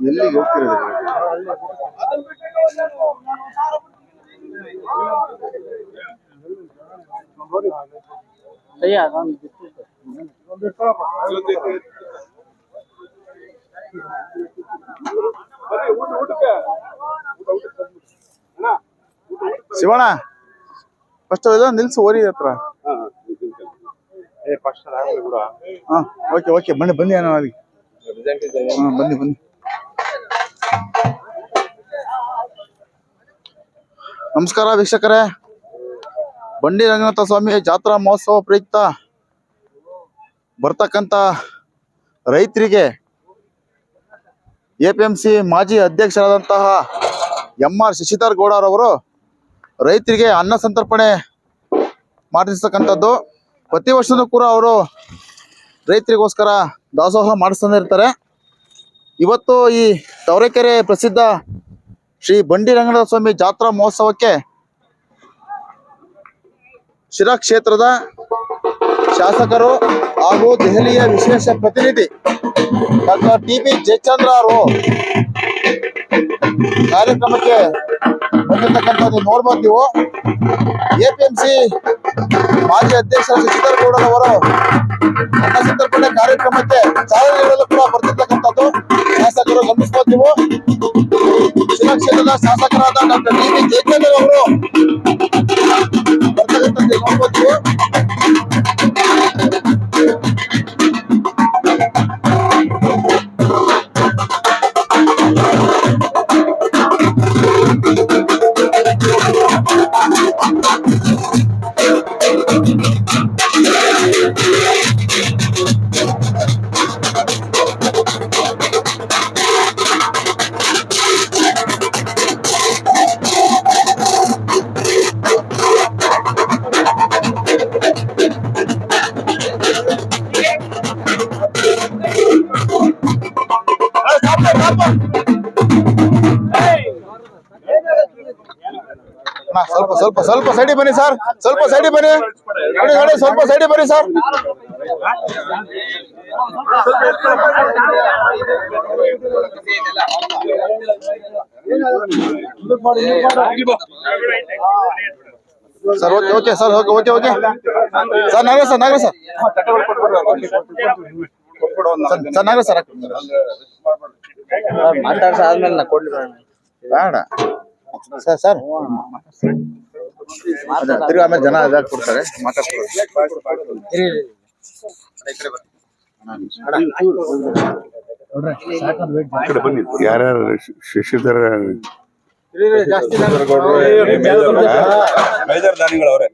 ಎಲ್ಲಿಗೆ ಹೋಗ್ತಿರೋದು ಶಿವಣ್ಣ ಫಸ್ಟ್ ಅವೆಲ್ಲ ನಿಲ್ಸು ಓರಿ ಹತ್ರ. ಹಾಂ ಓಕೆ ಓಕೆ ಬನ್ನಿ ಬನ್ನಿ ಅಣ್ಣ ಅಲ್ಲಿ ಹಾ ಬನ್ನಿ ಬನ್ನಿ. ನಮಸ್ಕಾರ ವೀಕ್ಷಕರೇ. ಬಂಡಿ ರಂಗನಾಥ ಸ್ವಾಮಿ ಜಾತ್ರಾ ಮಹೋತ್ಸವ ಪ್ರಯುಕ್ತ. ಬರ್ತಕ್ಕಂತ ರೈತರಿಗೆ ಎ ಪಿ ಎಂ ಸಿ ಮಾಜಿ ಅಧ್ಯಕ್ಷರಾದಂತಹ ಎಂ ಆರ್ ಶಶಿಧರ್ ಗೌಡರವರು ರೈತರಿಗೆ ಅನ್ನ ಸಂತರ್ಪಣೆ ಮಾಡಿಸ್ತಕ್ಕಂಥದ್ದು. ಪ್ರತಿ ವರ್ಷನೂ ಕೂಡ ಅವರು ರೈತರಿಗೋಸ್ಕರ ದಾಸೋಹ ಮಾಡಿಸ್ತಾನೆ ಇರ್ತಾರೆ. ಇವತ್ತು ಈ ತವರೆಕೆರೆ ಪ್ರಸಿದ್ಧ ಶ್ರೀ ಬಂಡಿ ರಂಗನಾಥ ಸ್ವಾಮಿ ಜಾತ್ರಾ ಮಹೋತ್ಸವಕ್ಕೆ ಶಿರಾ ಕ್ಷೇತ್ರದ ಶಾಸಕರು ಹಾಗೂ ದೆಹಲಿಯ ವಿಶೇಷ ಪ್ರತಿನಿಧಿ ಡಾಕ್ಟರ್ ಟಿ ಪಿ ಜಯಚಂದ್ರ ಅವರು ಕಾರ್ಯಕ್ರಮಕ್ಕೆ ಬಂದಿರ್ತಕ್ಕಂಥದ್ದು ನೋಡ್ಬೋದು ಎಪಿಎಂಸಿ ಮಾಜಿ ಅಧ್ಯಕ್ಷ ಶಶಿಧರ್ ಗೌಡರವರು ಅನ್ನ ಕಾರ್ಯಕ್ರಮಕ್ಕೆ ಚಾಲನೆ ನೀಡಲು ಕೂಡ ಬರ್ತಿರ್ತಕ್ಕಂಥದ್ದು. ಶಾಸಕರು ಗಮನಿಸ್ಬೋದು ನೀವು. ಕ್ಷೇತ್ರದ ಶಾಸಕರಾದ ಡಾಕ್ಟರ್ ಟಿ ಪಿ ಜಯಚಂದ್ರ ಅವರು ಬರ್ತಕ್ಕಂಥದ್ದು ನೋಡ್ಬೋದು ಸ್ವಲ್ಪ ಸ್ವಲ್ಪ ಸ್ವಲ್ಪ ಸೈಡಿ ಬನ್ನಿ ಸರ್. ಸ್ವಲ್ಪ ಸೈಡಿ ಬನ್ನಿ. ಸ್ವಲ್ಪ ಸೈಡಿ ಬನ್ನಿ sir. Sir okay okay sir okay okay okay. Sir ನಾಗರ ಸರ್ ನಾಗರ ಸರ್. ಸರ್ ನಾಗರ ಸರ್. ಮಾತಾಡ್ಸ ಆದ್ಮೇಲೆ ನಾ ಕೊಡ್ಲಿ ಬೇಡ. Sir sir. ತಿರ್ಗಿ ಆಮೇಲೆ ಜನ ಇದಾಗಿ ಕೊಡ್ತಾರೆ ಮಾತಾಡ್ತಾರೆ ಯಾರ್ಯಾರು ಶಿಶಿಧರ ದಾನಿಗಳು ಅವರೇ.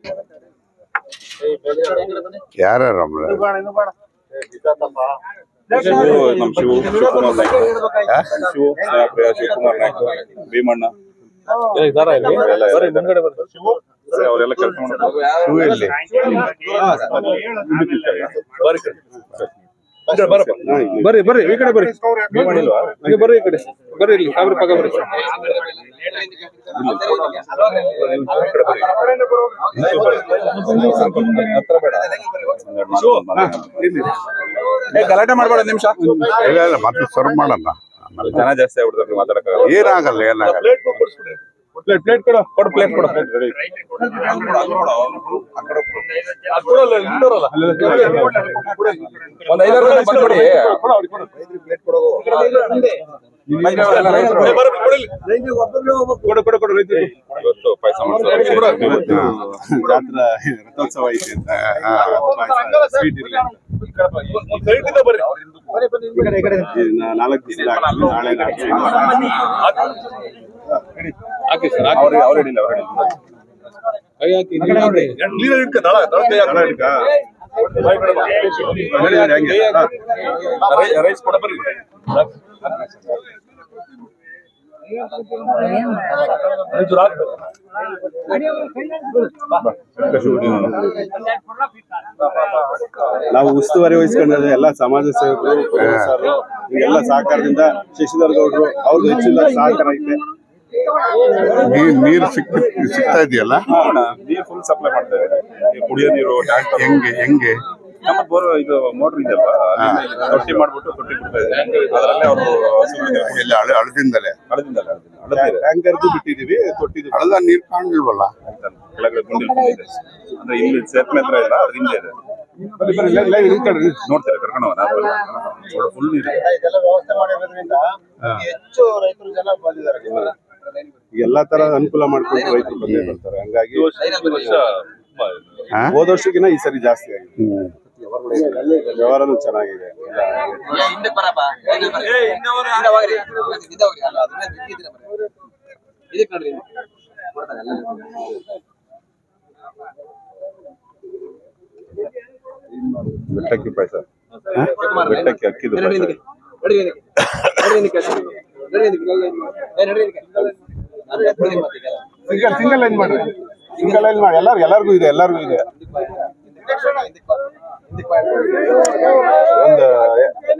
ಶಿವ ಶಿವಕುಮಾರ್ ನಾಯ್ಕ. ನಾಯ್ಕ ಭೀಮಣ್ಣ ಅವರೆಲ್ಲ ಕೆಲಸ ಬರ್ರಿ ಬರ್ರಿ ಈ ಕಡೆ ಬರ್ರಿ ನೀವು ಬರ್ರಿ ಈ ಕಡೆ. ಬರ್ರಿ ಇಲ್ಲಿ ಸಾವಿರ ಪಕ್ಕ ಬರ್ರಿ ಹತ್ರ ಬೇಡ ಏ, ಗಲಾಟೆ ಮಾಡ್ಬೇಡ ನಿಮಿಷ. ಇಲ್ಲ ಇಲ್ಲ ಮತ್ತೆ ಸರ್ವ್ ಮಾಡಲ್ಲ. ಆಮೇಲೆ ಜನ ಜಾಸ್ತಿ ಆಗ್ಬಿಡ್ತಾರೆ ಮಾತಾಡಕ್ಕಾಗಲ್ಲ. ಏನಾಗಲ್ಲ ಏನಾಗಲ್ಲ ಪ್ಲೇಟ್ ಪ್ಲೇಟ್ ಕೊಡು ಕೊಡು ಪ್ಲೇಟ್ ಕೊಡು. ಒಂದ್ ಐದಾರು ಜನ ಬಂದ್ಬಿಡಿ. ಇವತ್ತು ಪಾಯಸ ಜಾತ್ರಾ ರಥೋತ್ಸವ ಐತಿ ಅಂತ. ನಾಲ್ಕು ದಿವಸ. ನಾಳೆ ಹಾಕಿ. ಸರ್ ಅವ್ರು ಅವ್ರು ಹಿಡಿಲ್ಲ ಅವ್ರು ಕೈ ಹಾಕಿ ನೀವ್ ಹಾಕಿ. ಹೇಳಿ, ಹೇಳಿ, ಹಂಗೆ. ರೈ- ರೈಸ್ ಕೊಡ ಬರ್ರಿ. ನಾವು ಉಸ್ತುವಾರಿ ವಹಿಸ್ಕೊಂಡ್ರೆ ಎಲ್ಲ ಸಮಾಜ ಸೇವಕರು ಎಲ್ಲ ಸಹಕಾರದಿಂದ ಶಶಿಧರ್ ಗೌಡರು ಅವ್ರದ್ದು ಹೆಚ್ಚಿನ ಸಹಕಾರ ಐತೆ ನೀರು ನೀರ್ ಸಿಕ್ ಸಿಗ್ತಾ ಇದೆಯಲ್ಲ? ನೀರು ಫುಲ್ ಸಪ್ಲೈ ಮಾಡ್ತಾ ಇದ್ದಾರೆ. ಕುಡಿಯೋ ನೀರು ಟ್ಯಾಂಕ್ ಹೆಂಗೆ ಹೆಂಗೆ? ನಮ್ಮ ಬೋರ್ ಇದು ಮೋಟರ್ ಇದೆಯಲ್ಲ ತೊಟ್ಟಿ ಮಾಡ್ಬಿಟ್ಟು ತೊಟ್ಟಿ ಬಿಡ್ತಾ ಇದ್ದಾರೆ. ಅದರಲ್ಲೇ ಅವರು ಎಲ್ಲ ಹಳೆ ಹಳದಿಂದಲೇ ಹಳದಿಂದಲ್ಲ ಹಳದಿದೆ ಟ್ಯಾಂಕರ್ದು ಬಿಟ್ಟಿದೀವಿ ತೊಟ್ಟಿದ್ದು. ಹಳದ ನೀರ್ ಕಾಣಲಿಲ್ವಲ್ಲ? ಕೆಳಗಡೆ ಗುಂಡಿ ಇದೆ ಅಂದ್ರೆ ಇಲ್ಲಿ ಸೇತುವೆ ಹತ್ರ ಇಲ್ಲ ಅದ್ರ ಹಿಂದೆ ಇದೆ. ನೋಡ್ತಾರೆ ಕರ್ಕೊಂಡು ಹೋಗೋಣ ಫುಲ್ ನೀರು. ಇದೆ. ಇದೆಲ್ಲ ವ್ಯವಸ್ಥೆ ಮಾಡಿರೋದ್ರಿಂದ ಹೆಚ್ಚು ರೈತರು ಜನ ಬಂದಿದ್ದಾರೆ. ಎಲ್ಲಾ ತರ ಅನುಕೂಲ ಮಾಡ್ಕೊಂಡು ರೈತರು ಬಂದೇ ಬರ್ತಾರೆ. ಹಂಗಾಗಿ? ಹೋದ ವರ್ಷಕ್ಕಿಂತ ಈ ಸರಿ ಜಾಸ್ತಿ ಆಗಿದೆ. ವ್ಯವಹಾರನೂ ಚೆನ್ನಾಗಿದೆ. ಹಿಂದೆ ಬರಪ್ಪ ಹಿಂದೆ ಬರ್ರಿ. ಹಿಂದೆ ಹೋಗ್ರಿ ಹಿಂದೆ ಹೋಗ್ರಿ ಅಲ್ಲ ಅದನ್ನ ಬಿಟ್ಟಿದ್ದೀರ ಬರ್ರಿ. ಇದಕ್ಕೆ ನೋಡ್ರಿ ಇಲ್ಲಿ. ಕೊಡ್ತಾರೆ ಎಲ್ಲ. ಬೆಟ್ಟಕ್ಕಿ ಪಾಯಸ ಬೆಟ್ಟಕ್ಕೆ ಅಕ್ಕಿದು ಪಾಯಸ ಸಿಂಗಲ್ ಸಿಂಗಲ್ ಲೈನ್ ಮಾಡ್ರಿ. ಸಿಂಗಲ್ ಲೈನ್ ಮಾಡಿ. ಎಲ್ಲಾರು ಎಲ್ಲಾರ್ಗು ಇದೆ ಎಲ್ಲರಿಗೂ ಇದೆ. ಒಂದು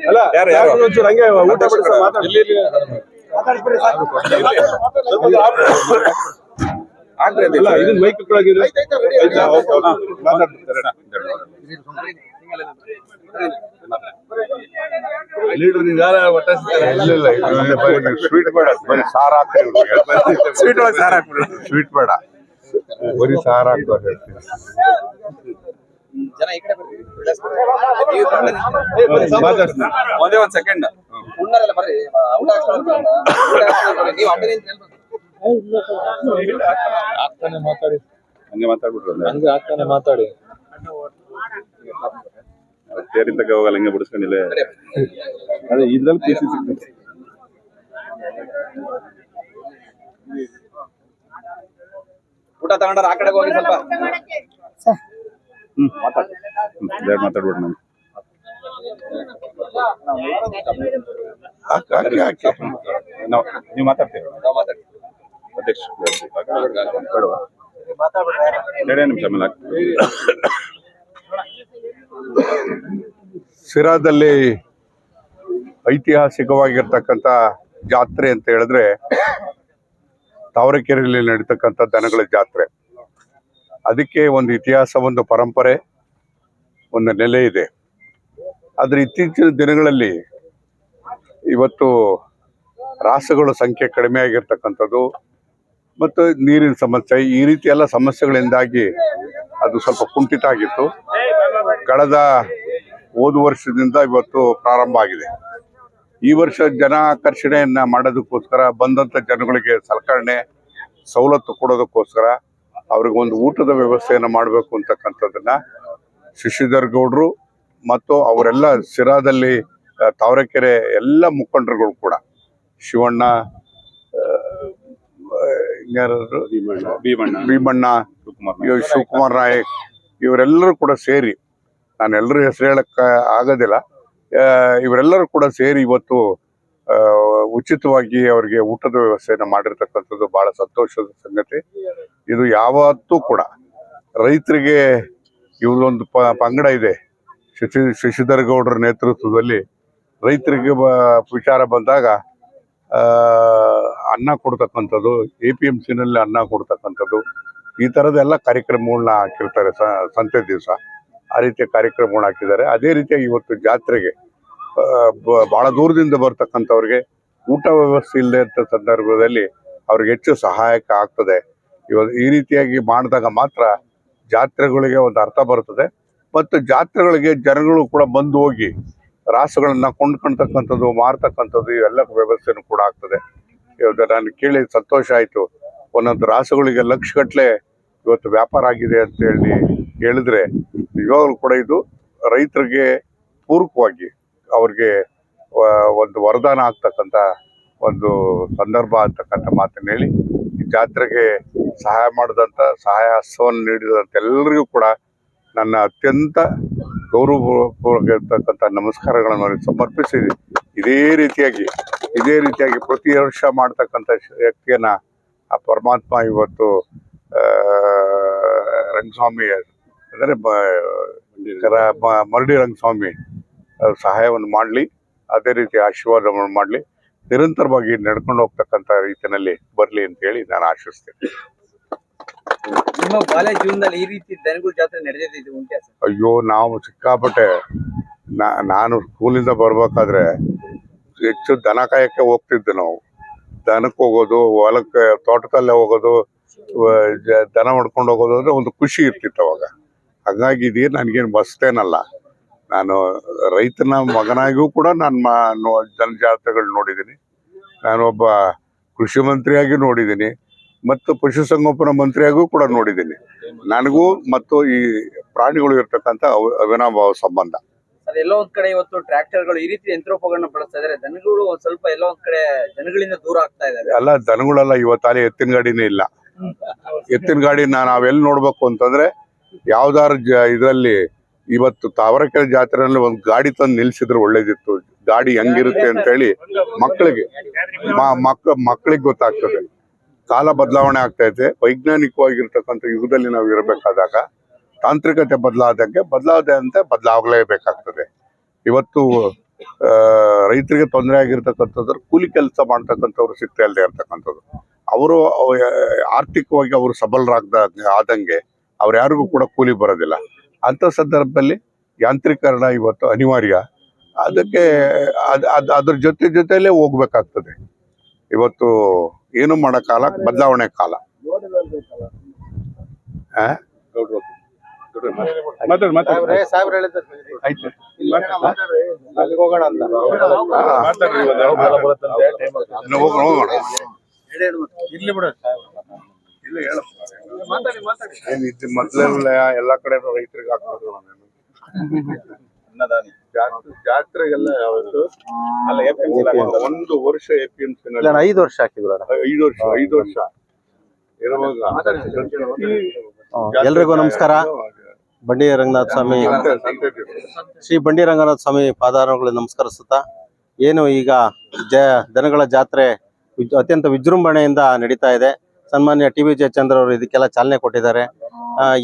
ಅಲ್ಲ ಯಾರು, ಯಾರು? ಯಾರು ಒಂಚೂರು ಹಂಗೆ ಊಟ ಸರ್. ಮಾತಾಡಿ ಇದನ್ನ ಮೈಕ್ ಕೆಳಗಿದೆ ಆಯ್ತಾ ಮಾತಾಡ್ತಾರೆ ಇಲ್ಲ ಸ್ವೀಟ್ ಬೇಡ ಬರೀ ಸಾರ್ ಹಾಕ್ರಿ ಸ್ವೀಟ್ ಒಳಗೆ ಸಾರ್ ಹಾಕ್ಬಿಡು. ಸ್ವೀಟ್ ಬೇಡ. ಬರೀ ಸಾರ್ ಒಂದೇ ಒಂದ್ ಸೆಕೆಂಡ್ ಉಣ್ಣಾರೆಲ್ಲ ಬರ್ರಿ ಊಟ ಹಾಕ್ಸ್ಕೊಳ್ಳೋದು ಬೇಡ. ಊಟ ಹಾಕ್ಸ್ಕೊಳ್ಳೋದು ಬೇಡ. ನೀವು ಅಡ್ಡ ನಿಂತು ಹೇಳ್ಬೇಕು. ಹಂಗೆ ಮಾತಾಡ್ಬಿಟ್ರು. ಹಂಗೆ ಆಗ್ತಾನೆ ಮಾತಾಡಿ. ತೇರಿನ ತಗ ಹೋಗಲ್ಲ ಹಿಂಗೆ ಬಿಡಿಸ್ಕೊಂಡಿಲ್ಲ. ಅದೇ ಇದ್ರಲ್ಲಿ ಪಿ ಸಿ ಊಟ ತಗೊಂಡ್ರ ಆ ಕಡೆ ಹೋಗಿ ಸ್ವಲ್ಪ. ಹ್ಮ್ ಮಾತಾಡ್. ದೇವ್ರ್ ಮಾತಾಡ್ಬಿಡು ನಾನು. ನಾವು ನೀವು ಮಾತಾಡ್ತೀವಿ ನಾವು ಮಾತಾಡಿ ಅಧ್ಯಕ್ಷ ಎರಡೇ ನಿಮಿಷ ಆಮೇಲೆ ಸಿರಾದಲ್ಲಿ ಐತಿಹಾಸಿಕವಾಗಿರ್ತಕ್ಕಂಥ ಜಾತ್ರೆ ಅಂತ ಹೇಳಿದ್ರೆ ತಾವರೆಕೆರೆಯಲ್ಲಿ ನಡೀತಕ್ಕಂಥ ದನಗಳ ಜಾತ್ರೆ. ಅದಕ್ಕೆ ಒಂದು ಇತಿಹಾಸ, ಒಂದು ಪರಂಪರೆ, ಒಂದು ನೆಲೆ ಇದೆ. ಆದರೆ ಇತ್ತೀಚಿನ ದಿನಗಳಲ್ಲಿ ಇವತ್ತು ರಾಸುಗಳ ಸಂಖ್ಯೆ ಕಡಿಮೆ ಆಗಿರ್ತಕ್ಕಂಥದ್ದು ಮತ್ತು ನೀರಿನ ಸಮಸ್ಯೆ, ಈ ರೀತಿ ಎಲ್ಲ ಸಮಸ್ಯೆಗಳಿಂದಾಗಿ ಅದು ಸ್ವಲ್ಪ ಕುಂಠಿತ ಆಗಿತ್ತು. ಕಳೆದ ಹೋದ ವರ್ಷದಿಂದ ಇವತ್ತು ಪ್ರಾರಂಭ ಆಗಿದೆ. ಈ ವರ್ಷ ಜನ ಆಕರ್ಷಣೆಯನ್ನ ಮಾಡೋದಕ್ಕೋಸ್ಕರ ಬಂದಂತ ಜನಗಳಿಗೆ ಸಲಕರಣೆ ಸವಲತ್ತು ಕೊಡೋದಕ್ಕೋಸ್ಕರ ಅವ್ರಿಗೆ ಒಂದು ಊಟದ ವ್ಯವಸ್ಥೆಯನ್ನು ಮಾಡಬೇಕು ಅಂತಕ್ಕಂಥದ್ದನ್ನ ಶಶಿಧರ್ ಗೌಡ್ರು ಮತ್ತು ಅವರೆಲ್ಲ ಸಿರಾದಲ್ಲಿ ತಾವರೆಕೆರೆ ಎಲ್ಲ ಮುಖಂಡರುಗಳು ಕೂಡ. ಶಿವಣ್ಣ? ಭೀಮಣ್ಣ. ಭೀಮಣ್ಣ. ಶಿವಕುಮಾರ್ ನಾಯಕ್ ಇವರೆಲ್ಲರೂ ಕೂಡ ಸೇರಿ ನಾನು ಎಲ್ಲರ ಹೆಸರು ಹೇಳಕ್ ಆಗೋದಿಲ್ಲ. ಇವರೆಲ್ಲರೂ ಕೂಡ ಸೇರಿ ಇವತ್ತು ಉಚಿತವಾಗಿ ಅವರಿಗೆ ಊಟದ ವ್ಯವಸ್ಥೆಯನ್ನು ಮಾಡಿರ್ತಕ್ಕಂಥದ್ದು ಬಹಳ ಸಂತೋಷದ ಸಂಗತಿ. ಇದು ಯಾವತ್ತೂ ಕೂಡ ರೈತರಿಗೆ ಇವರೊಂದು ಪಂಗಡ ಇದೆ. ಶಶಿ, ಶಶಿಧರ್ ಗೌಡರ ನೇತೃತ್ವದಲ್ಲಿ ರೈತರಿಗೆ ಬ, ವಿಚಾರ ಬಂದಾಗ ಅನ್ನ ಕೊಡ್ತಕ್ಕಂಥದ್ದು, ಎ ಪಿ ಎಂ ಸಿನಲ್ಲಿ ಅನ್ನ ಕೊಡ್ತಕ್ಕಂಥದ್ದು, ಈ ಥರದ ಎಲ್ಲ ಕಾರ್ಯಕ್ರಮಗಳನ್ನ ಹಾಕಿರ್ತಾರೆ ಸಂತೆ ದಿವಸ. ಆ ರೀತಿಯ ಕಾರ್ಯಕ್ರಮಗಳನ್ನ ಹಾಕಿದ್ದಾರೆ. ಅದೇ ರೀತಿಯಾಗಿ ಇವತ್ತು ಜಾತ್ರೆಗೆ ಬಹಳ ದೂರದಿಂದ ಬರ್ತಕ್ಕಂಥವ್ರಿಗೆ ಊಟ ವ್ಯವಸ್ಥೆ ಇಲ್ಲದೆ ಅಂತ ಸಂದರ್ಭದಲ್ಲಿ ಅವ್ರಿಗೆ ಹೆಚ್ಚು ಸಹಾಯಕ ಆಗ್ತದೆ. ಇವತ್ತು ಈ ರೀತಿಯಾಗಿ ಮಾಡಿದಾಗ ಮಾತ್ರ ಜಾತ್ರೆಗಳಿಗೆ ಒಂದು ಅರ್ಥ ಬರ್ತದೆ. ಮತ್ತು ಜಾತ್ರೆಗಳಿಗೆ ಜನಗಳು ಕೂಡ ಬಂದು ಹೋಗಿ ರಾಸುಗಳನ್ನು ಕೊಂಡ್ಕೊಳ್ತಕ್ಕಂಥದ್ದು ಮಾರ್ತಕ್ಕಂಥದ್ದು, ಇವೆಲ್ಲ ವ್ಯವಸ್ಥೆನೂ ಕೂಡ ಆಗ್ತದೆ. ಇವತ್ತು ನಾನು ಕೇಳಿ, ಸಂತೋಷ ಆಯಿತು. ಒಂದೊಂದು ರಾಸುಗಳಿಗೆ ಲಕ್ಷಗಟ್ಟಲೆ ಇವತ್ತು ವ್ಯಾಪಾರ ಆಗಿದೆ ಅಂತ ಹೇಳಿ ಹೇಳಿದ್ರೆ ನಿಜವಾಗ್ಲೂ ಕೂಡ ಇದು ರೈತರಿಗೆ ಪೂರಕವಾಗಿ ಅವ್ರಿಗೆ ಒಂದು ವರದಾನ ಆಗ್ತಕ್ಕಂಥ ಒಂದು ಸಂದರ್ಭ ಅಂತಕ್ಕಂಥ ಮಾತನ್ನು ಹೇಳಿ, ಈ ಜಾತ್ರೆಗೆ ಸಹಾಯ ಮಾಡಿದಂಥ ಸಹಾಯ ಹಸ್ತವನ್ನು ನೀಡಿದಂಥ ಎಲ್ಲರಿಗೂ ಕೂಡ ನನ್ನ ಅತ್ಯಂತ ಗೌರವಪೂರ್ವಕ ಇರ್ತಕ್ಕಂಥ ನಮಸ್ಕಾರಗಳನ್ನು ಅವ್ರಿಗೆ ಸಮರ್ಪಿಸಿ ಇದೇ ರೀತಿಯಾಗಿ ಇದೇ ರೀತಿಯಾಗಿ ಪ್ರತಿ ವರ್ಷ ಮಾಡ್ತಕ್ಕಂಥ ಶಕ್ತಿಯನ್ನು ಆ ಪರಮಾತ್ಮ ಇವತ್ತು ರಂಗಸ್ವಾಮಿ ಅಂದರೆ ಮರಡಿ ರಂಗಸ್ವಾಮಿ ಸಹಾಯವನ್ನು ಮಾಡಲಿ ಅದೇ ರೀತಿ ಆಶೀರ್ವಾದವನ್ನು ಮಾಡಲಿ ನಿರಂತರವಾಗಿ ನಡ್ಕೊಂಡು ಹೋಗ್ತಕ್ಕಂಥ ರೀತಿಯಲ್ಲಿ ಬರಲಿ ಅಂತ ಹೇಳಿ ನಾನು ಆಶಿಸ್ತೇನೆ. ನಿಮ್ಮ ಬಾಲ್ಯ ಜೀವನದಲ್ಲಿ ಈ ರೀತಿ ದನಗಳ ಜಾತ್ರೆ ನಡೆದಿದ್ದು ಅಯ್ಯೋ ನಾವು ಸಿಕ್ಕಾಪಟ್ಟೆ ನಾನು ಸ್ಕೂಲಿಂದ ಬರ್ಬೇಕಾದ್ರೆ ಹೆಚ್ಚು ದನ ಕಾಯಕ್ಕೆ ಹೋಗ್ತಿದ್ದೆ ನಾವು. ದನಕ್ಕೆ ಹೋಗೋದು ಹೊಲಕ್ಕೆ ತೋಟದಲ್ಲೇ ಹೋಗೋದು ದನ ಮಾಡ್ಕೊಂಡು ಹೋಗೋದು ಅಂದ್ರೆ ಒಂದು ಖುಷಿ ಇರ್ತಿತ್ತು ಅವಾಗ. ಹಾಗಾಗಿ ಇದೇ ನನಗೇನು ಬಸ್ತೇನಲ್ಲ ನಾನು ರೈತನ ಮಗನಾಗಿಯೂ ಕೂಡ ನಾನು ಮಾ ನೋ- ಜನಜಾತ್ರೆಗಳು ನೋಡಿದ್ದೀನಿ ನಾನೊಬ್ಬ ಕೃಷಿ ಮಂತ್ರಿಯಾಗಿ ನೋಡಿದ್ದೀನಿ ಮತ್ತು ಪಶುಸಂಗೋಪನಾ ಮಂತ್ರಿಯಾಗೂ ಕೂಡ ನೋಡಿದ್ದೀನಿ ನನಗೂ ಮತ್ತು ಈ ಪ್ರಾಣಿಗಳು ಇರ್ತಕ್ಕಂಥ ಅವ- ಅವಿನಾಭಾವ ಸಂಬಂಧ. ಎಲ್ಲೋ ಒಂದ್ ಕಡೆ ಇವತ್ತು ಟ್ರ್ಯಾಕ್ಟರ್ಗಳು ಈ ರೀತಿ ಯಂತ್ರೋಪಕರಣ ಬಳಸ್ತಾ ಇದಾರೆ. ದನಗಳು ಒಂದ್ ಸ್ವಲ್ಪ ಎಲ್ಲೋ ಒಂದ್ ಕಡೆ ಜನಗಳಿಂದ ದೂರ ಆಗ್ತಾ ಇದ್ದಾರೆ ಅಲ್ಲ ದನಗಳೆಲ್ಲ ಇವತ್ತಾಲೆ ಎತ್ತಿನ ಗಾಡಿನೇ ಇಲ್ಲ. ಎತ್ತಿನ ಗಾಡಿನ ನಾವೆಲ್ಲಿ ನೋಡ್ಬೇಕು ಅಂತಂದ್ರೆ ಯಾವ್ದಾರ ಇದರಲ್ಲಿ ಇವತ್ತು ತಾವರೆಕೆರೆ ಜಾತ್ರೆಯಲ್ಲಿ ಒಂದು ಗಾಡಿ ತಂದು ನಿಲ್ಸಿದ್ರೆ ಒಳ್ಳೇದಿತ್ತು. ಗಾಡಿ ಹೆಂಗಿರುತ್ತೆ ಅಂತ ಹೇಳಿ ಮಕ್ಕಳಿಗೆ ಮಕ್ಕ ಮಕ್ಕಳಿಗೆ ಗೊತ್ತಾಗ್ತದೆ. ಕಾಲ ಬದಲಾವಣೆ ಆಗ್ತೈತೆ ವೈಜ್ಞಾನಿಕವಾಗಿರ್ತಕ್ಕಂಥ ಯುಗದಲ್ಲಿ ನಾವು ಇರಬೇಕಾದಾಗ ತಾಂತ್ರಿಕತೆ ಬದಲಾದಂಗೆ ಬದಲಾದಂತೆ ಬದಲಾಗಲೇಬೇಕಾಗ್ತದೆ. ಇವತ್ತು ರೈತರಿಗೆ ತೊಂದರೆ ಆಗಿರ್ತಕ್ಕಂಥದ್ದು ಕೂಲಿ ಕೆಲಸ ಮಾಡ್ತಕ್ಕಂಥವ್ರು ಸಿಗ್ತಾ ಇಲ್ಲದೆ ಇರ್ತಕ್ಕಂಥದ್ದು. ಅವರು ಆರ್ಥಿಕವಾಗಿ ಅವರು ಸಬಲರಾಗ್ದ ಆದಂಗೆ ಅವ್ರು ಯಾರಿಗೂ ಕೂಡ ಕೂಲಿ ಬರೋದಿಲ್ಲ. ಅಂತ ಸಂದರ್ಭದಲ್ಲಿ ಯಾಂತ್ರೀಕರಣ ಇವತ್ತು ಅನಿವಾರ್ಯ. ಅದಕ್ಕೆ ಅದ್ ಅದ್ ಅದ್ರ ಜೊತೆ ಜೊತೆಯಲ್ಲೇ ಹೋಗ್ಬೇಕಾಗ್ತದೆ. ಇವತ್ತು ಏನು ಮಾಡೋ ಕಾಲ ಬದಲಾವಣೆ ಕಾಲ. ಆ? ಮಾತಾಡಿ ಮಾತಾಡಿ. ಆಯ್ತು. ಹೋಗೋಣ ಹೋಗೋಣ ಇಲ್ಲ ಮೊದ್ಲೆಲ್ಲ ಎಲ್ಲ ಕಡೆ ರೈತರಿಗೆ ಜಾತ್ರೆ ಜಾತ್ರೆಗೆಲ್ಲ ಯಾವತ್ತು ಒಂದು ವರ್ಷ ಎಪಿಎಂಸಿ ಪಿ ಎಂ ಇಲ್ಲ ಐದು ವರ್ಷ ಹಾಕಿದ್ರು. ಐದು ವರ್ಷ. ಐದು ವರ್ಷ. ಇರುವಾಗ ಎಲ್ರಿಗೂ ನಮಸ್ಕಾರ. ಬಂಡಿ ರಂಗನಾಥ ಸ್ವಾಮಿ. ಶ್ರೀ ಬಂಡಿ ರಂಗನಾಥ ಸ್ವಾಮಿ ಪಾದಾರಗಳಿಗೆ ನಮಸ್ಕರಿಸುತ್ತಾ. ಏನು ಈಗ ಜ ದನಗಳ ಜಾತ್ರೆ ಅತ್ಯಂತ ವಿಜೃಂಭಣೆಯಿಂದ ನಡೀತಾ ಇದೆ. ಸನ್ಮಾನ್ಯ ಟಿ ವಿ ಜಯಚಂದ್ರ ಅವರು ಇದಕ್ಕೆಲ್ಲ ಚಾಲನೆ ಕೊಟ್ಟಿದ್ದಾರೆ.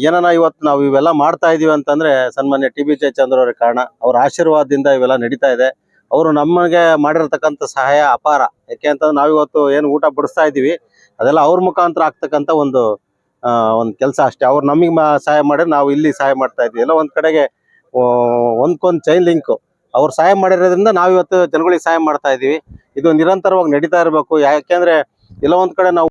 ಏನನ್ನ ಇವತ್ತು ನಾವು ಇವೆಲ್ಲ ಮಾಡ್ತಾ ಇದೀವಿ ಅಂತಂದ್ರೆ ಸನ್ಮಾನ್ಯ ಟಿ ಬಿ ಜಯಚಂದ್ರ ಅವರ ಕಾರಣ. ಅವರ ಆಶೀರ್ವಾದದಿಂದ ಇವೆಲ್ಲ ನಡೀತಾ ಇದೆ. ಅವರು ನಮಗೆ ಮಾಡಿರ್ತಕ್ಕಂಥ ಸಹಾಯ ಅಪಾರ. ಯಾಕೆ ಅಂತಂದ್ರೆ ನಾವಿವತ್ತು ಏನು ಊಟ ಬಡಿಸ್ತಾ ಇದೀವಿ. ಅದೆಲ್ಲ ಅವ್ರ ಮುಖಾಂತರ ಆಗ್ತಕ್ಕಂಥ ಒಂದು ಒಂದು ಕೆಲಸ ಅಷ್ಟೇ. ಅವ್ರು ನಮಗೆ ಸಹಾಯ ಮಾಡಿದ್ರೆ ನಾವು ಇಲ್ಲಿ ಸಹಾಯ ಮಾಡ್ತಾ ಇದ್ವಿ. ಎಲ್ಲ ಒಂದ್ ಕಡೆಗೆ ಒಂದ್ಕೊಂದು ಚೈನ್ ಲಿಂಕ್ ಅವ್ರು ಸಹಾಯ ಮಾಡಿರೋದ್ರಿಂದ ನಾವು ಇವತ್ತು ಜನಗಳಿಗೆ ಸಹಾಯ ಮಾಡ್ತಾ ಇದೀವಿ ಇದು ನಿರಂತರವಾಗಿ ನಡೀತಾ ಇರಬೇಕು. ಯಾಕೆಂದ್ರೆ, ಎಲ್ಲ ಒಂದ್ ಕಡೆ ನಾವು